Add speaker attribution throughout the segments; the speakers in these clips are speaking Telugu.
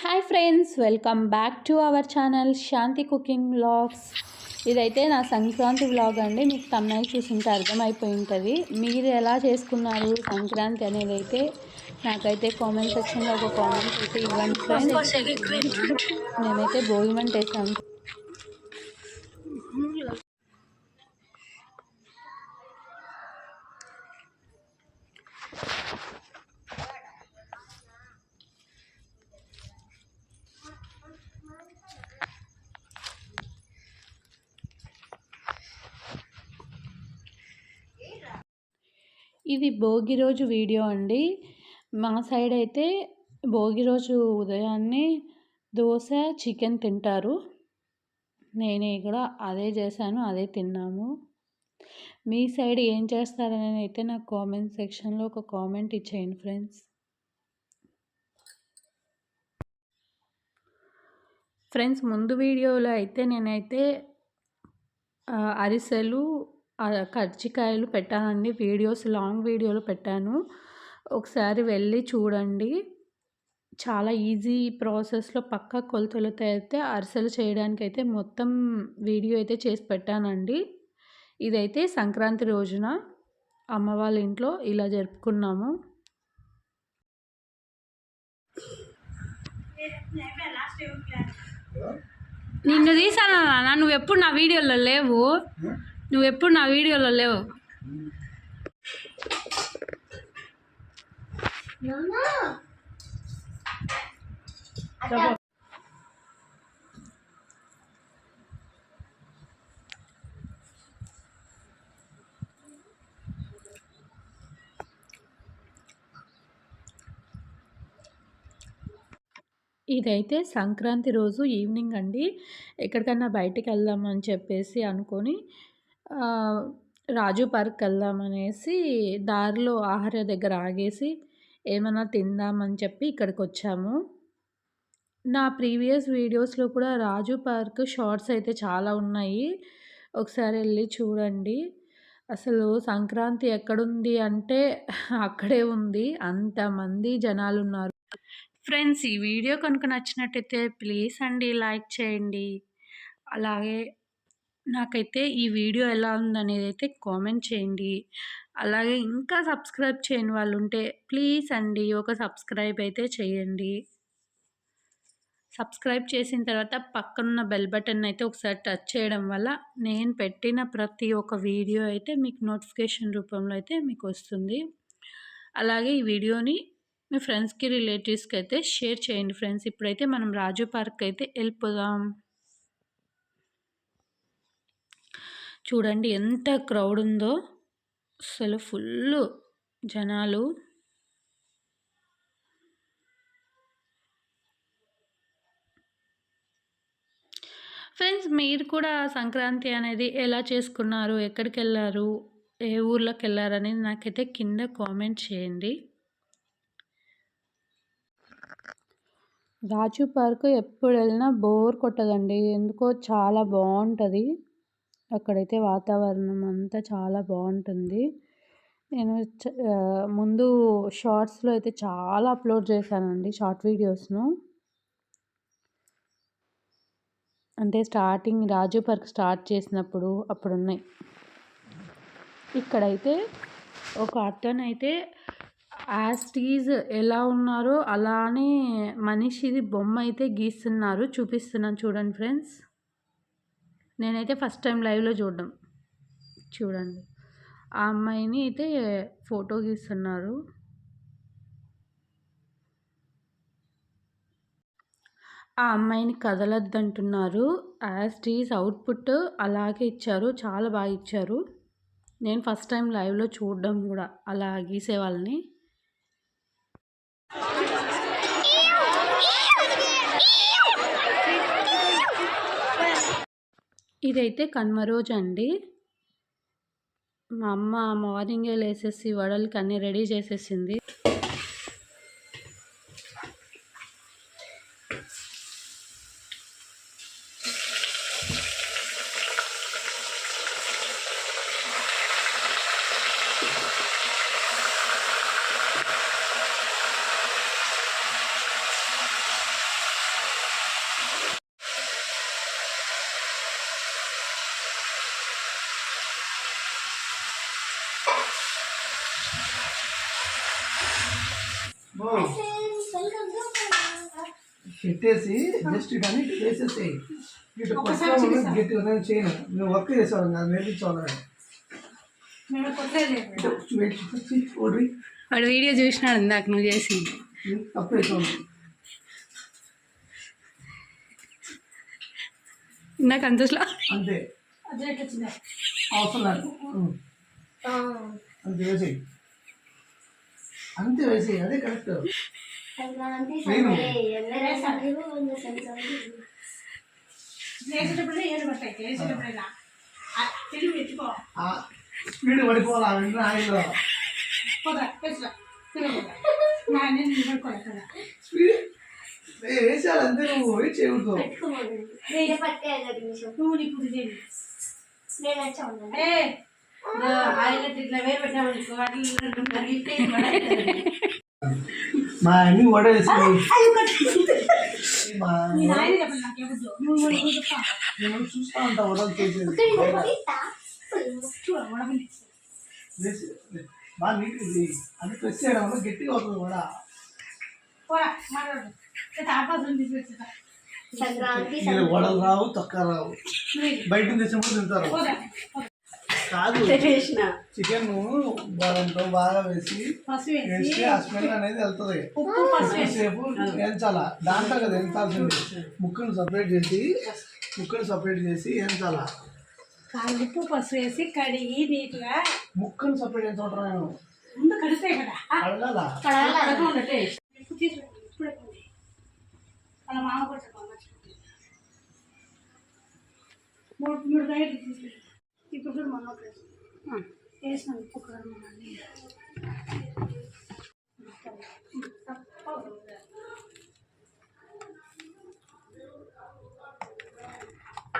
Speaker 1: Hi friends welcome back to our channel Shanti cooking vlogs ఇదైతే నా సంక్రాంతి వ్లాగ్ అండి. మీకు తమ్ముడు చూసింటే అర్థమైపోయి ఉంటుంది మీరు ఎలా చేసుకున్నారు సంక్రాంతి అనేది అయితే నాకైతే కామెంట్ సెక్షన్లో ఒక కామెంట్ అయితే ఇవ్వండి ఫ్రెండ్స్ నేనైతే భోగి మంట వేసాను. ఇది భోగి రోజు వీడియో అండి. మా సైడ్ అయితే భోగి రోజు ఉదయాన్నే దోశ చికెన్ తింటారు. నేనే కూడా అదే చేశాను అదే తిన్నాము. మీ సైడ్ ఏం చేస్తారని అయితే నాకు కామెంట్ సెక్షన్లో ఒక కామెంట్ ఇచ్చేయండి ఫ్రెండ్స్. ఫ్రెండ్స్ ముందు వీడియోలో అయితే నేనైతే అరిసెలు కజ్జికాయలు పెట్టానండి. వీడియోస్ లాంగ్ వీడియోలు పెట్టాను. ఒకసారి వెళ్ళి చూడండి. చాలా ఈజీ ప్రాసెస్లో పక్కా కొలతలతో అయితే అరిసెలు చేయడానికి అయితే మొత్తం వీడియో అయితే చేసి పెట్టానండి. ఇదైతే సంక్రాంతి రోజున అమ్మ వాళ్ళ ఇంట్లో ఇలా జరుపుకున్నాము. నిన్ను తీసానా నువ్వు ఎప్పుడు నా వీడియోలో లేవు. నువ్వు ఎప్పుడు నా వీడియోలో లేవు. ఇదైతే సంక్రాంతి రోజు ఈవినింగ్ అండి. ఎక్కడికన్నా బయటికి వెళ్దామని చెప్పేసి అనుకొని రాజు పార్క్ వెళ్దామనేసి దారిలో ఆహార దగ్గర ఆగేసి ఏమైనా తిందామని చెప్పి ఇక్కడికి వచ్చాము. నా ప్రీవియస్ వీడియోస్లో కూడా రాజు పార్క్ షార్ట్స్ అయితే చాలా ఉన్నాయి. ఒకసారి వెళ్ళి చూడండి. అసలు సంక్రాంతి ఎక్కడుంది అంటే అక్కడే ఉంది. అంతమంది జనాలు ఉన్నారు. ఫ్రెండ్స్ ఈ వీడియో కనుక నచ్చినట్టయితే ప్లీజ్ అండి లైక్ చేయండి. అలాగే నాకైతే ఈ వీడియో ఎలా ఉందనేది అయితే కామెంట్ చేయండి. అలాగే ఇంకా సబ్స్క్రైబ్ చేయని వాళ్ళు ఉంటే ప్లీజ్ అండి ఒక సబ్స్క్రైబ్ అయితే చేయండి. సబ్స్క్రైబ్ చేసిన తర్వాత పక్కనున్న బెల్ బటన్ అయితే ఒకసారి టచ్ చేయడం వల్ల నేను పెట్టిన ప్రతి ఒక్క వీడియో అయితే మీకు నోటిఫికేషన్ రూపంలో అయితే మీకు వస్తుంది. అలాగే ఈ వీడియోని మీ ఫ్రెండ్స్కి రిలేటివ్స్కి అయితే షేర్ చేయండి ఫ్రెండ్స్. ఇప్పుడైతే మనం రాజు పార్క్ అయితే వెళ్ళిపోదాం. చూడండి ఎంత క్రౌడ్ ఉందో. అసలు ఫుల్ జనాలు. ఫ్రెండ్స్ మీరు కూడా సంక్రాంతి అనేది ఎలా చేసుకున్నారు? ఎక్కడికి వెళ్ళారు ఏ ఊర్లోకి వెళ్ళారు అనేది నాకైతే కింద కామెంట్ చేయండి. రాజు పార్క్ ఎప్పుడు వెళ్ళినా బోర్ కొట్టదండి. ఎందుకో చాలా బాగుంటుంది. అక్కడైతే వాతావరణం అంతా చాలా బాగుంటుంది నేను ముందు షార్ట్స్లో అయితే చాలా అప్లోడ్ చేశానండి షార్ట్ వీడియోస్ను. అంటే స్టార్టింగ్ రాజు పార్క్ స్టార్ట్ చేసినప్పుడు అప్పుడు ఉన్నాయి ఇక్కడైతే ఒక అతను అయితే యాస్టీజ్ ఎలా ఉన్నారో అలానే మనిషిది బొమ్మ అయితే గీస్తున్నారు. చూపిస్తున్నాను చూడండి ఫ్రెండ్స్. నేనైతే ఫస్ట్ టైం లైవ్లో చూడడం. చూడండి. ఆ అమ్మాయిని అయితే ఫోటో గీస్తున్నారు. ఆ అమ్మాయిని కదలొద్దంటున్నారు. టీస్ అవుట్పుట్ అలాగే ఇచ్చారు. చాలా బాగా ఇచ్చారు. నేను ఫస్ట్ టైం లైవ్లో చూడడం కూడా. అలా గీసే వాళ్ళని ఇదైతే కనుమ రోజు అండి మా అమ్మ మార్నింగే లేసేసి వడలకి అన్నీ రెడీ చేసేసింది.
Speaker 2: పెట్టేసి జస్ట్ కానీ వేసేసేయి ఇటు
Speaker 3: కొత్త
Speaker 2: గట్టిగా చేయను. మేము వర్క్ చేసేవాళ్ళం కాదు నేర్పించేవాళ్ళం
Speaker 4: వాడు వీడియో చూసినాడు ఇందాక నువ్వు చేసి నాకు
Speaker 2: అంత
Speaker 3: అంతే.
Speaker 2: అవసరం అంతే అంతే వేసేయి అదే కరెక్ట్. స్పీడ్ పడిపోవాలి?
Speaker 3: నిలబడుకోలేదు కదా
Speaker 2: స్పీడ్ వేసేయాలి అంతే నువ్వు వెయిట్ చేయకూడదు.
Speaker 3: నువ్వు నీ పూజ చేయండి ఏ ఆయన ఇట్లా వేరు పెట్టామనుకో
Speaker 2: మా అన్ని వడేసి మా
Speaker 3: నేను ఆయన చెప్పండి నాకు ఏమొద్దు నువ్వు నువ్వు చెప్తా
Speaker 2: నేను చూస్తా ఉంటా వడలు చేసేది
Speaker 3: చూడ వడమని
Speaker 2: వేసి బాగా నీట్గా చేయి అది ప్రెస్ చేయడం వల్ల గట్టిగా అవుతుంది వడ
Speaker 3: పోరా మాట్లాడు తాపాసులు తీసుకొచ్చేదా
Speaker 5: సంక్రాంతి
Speaker 2: వీళ్ళు వడలు రావు తొక్క రావు బయట తెచ్చినప్పుడు తింటారు
Speaker 3: పోదా
Speaker 2: కాదు. చికెన్ బాదంతో బాగా వేసి
Speaker 3: వేసి.
Speaker 2: వేస్తే ఆ స్మెల్ అనేది వెళ్తుంది. సేపు ఎంచాల దాంట్లో కదా ఎంచాల్సింది ముక్కను సపరేట్ చేసి ముక్కను సపరేట్ చేసి ఎంచాల
Speaker 3: ఉప్పు పసుపు వేసి కడిగి నీట్గా.
Speaker 2: ముక్కను సపరేట్ ఎంచుకుంటాను నేను?
Speaker 3: ముందు కడితే కదా. వాళ్ళ మామ కూడా. మూడు మూడు గంటలు ఇప్పుడు కూడా మన వేసిన ఉప్పు కారం అన్నీ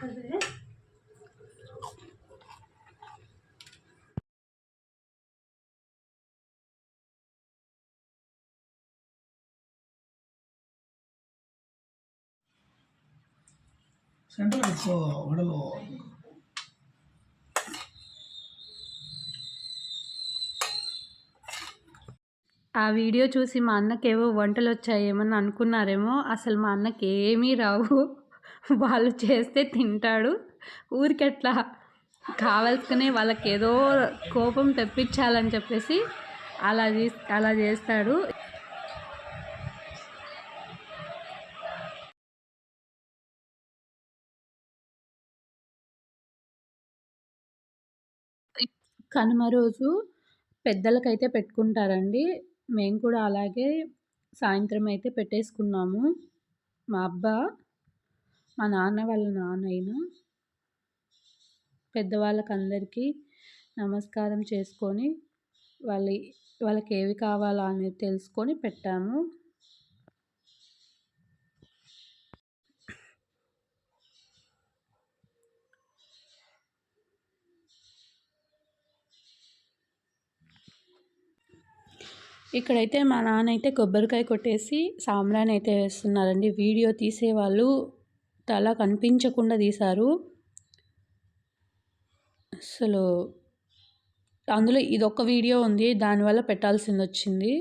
Speaker 3: అదే
Speaker 2: సెంటర్ ఎక్కువ
Speaker 1: ఆ వీడియో చూసి మా అన్నకేవో వంటలు వచ్చాయేమని అనుకున్నారేమో అసలు మా అన్నకి ఏమీ రావు. వాళ్ళు చేస్తే తింటాడు. ఊరికెట్లా? కావాల్సుకునే వాళ్ళకి ఏదో కోపం తెప్పించాలని చెప్పేసి అలా చేస్ అలా చేస్తాడు. కనుమ రోజు పెద్దలకైతే పెట్టుకుంటారండి. మేము కూడా అలాగే సాయంత్రం అయితే పెట్టేసుకున్నాము. మా అబ్బా మా నాన్న వాళ్ళ నాన్న పెద్దవాళ్ళకి అందరికీ నమస్కారం చేసుకొని వాళ్ళ వాళ్ళకి ఏవి కావాలా అనేది తెలుసుకొని పెట్టాము. ఇక్కడైతే మా నాన్న అయితే కొబ్బరికాయ కొట్టేసి సాంబ్రాణి అయితే వేస్తున్నారండి. వీడియో తీసేవాళ్ళు తల కనిపించకుండా తీశారు. అసలు అందులో ఇదొక్క వీడియో ఉంది దానివల్ల పెట్టాల్సింది వచ్చింది